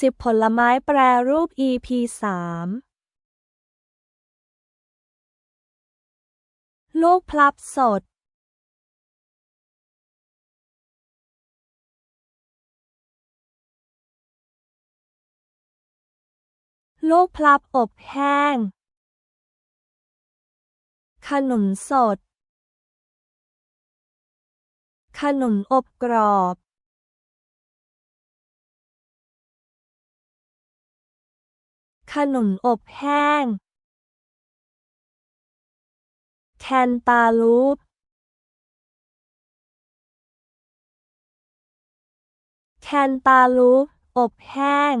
สิบผลไม้แปรรูป EP สามลูกพลับสด ลูกพลับอบแห้ง ขนุนสด ขนุนอบกรอบ ขนุนอบแห้ง แคนตาลูป แคนตาลูป อบแห้ง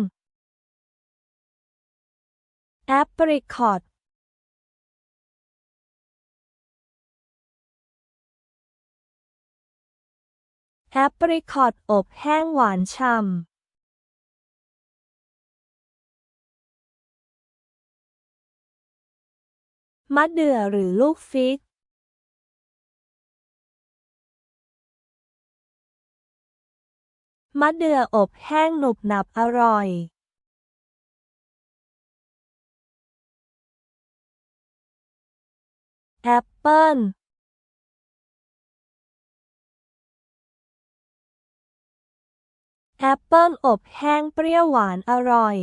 แอปริคอตแอปริคอตอบแห้งหวานฉ่ำ มะเดื่อหรือลูกฟิกมะเดื่ออบแห้งหนุบหนับอร่อย แอปเปิ้ล แอปเปิ้ลอบแห้งเปรี้ยวหวานอร่อย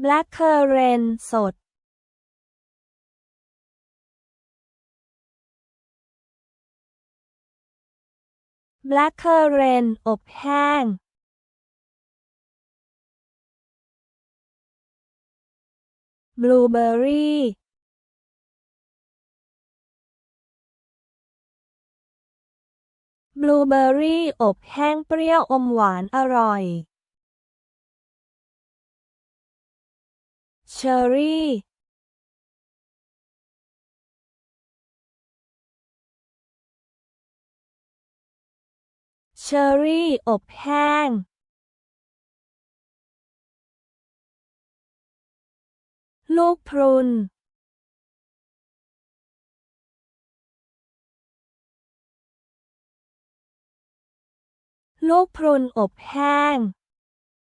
แบล็คเคอร์เรนสดแบล็คเคอร์เรนอบแห้งบลูเบอร์รี่บลูเบอร์รี่อบแห้งเปรี้ยวอมหวานอร่อย เชอร์รี่เชอร์รี่อบแห้ง ลูกพรุน ลูกพรุนอบแห้ง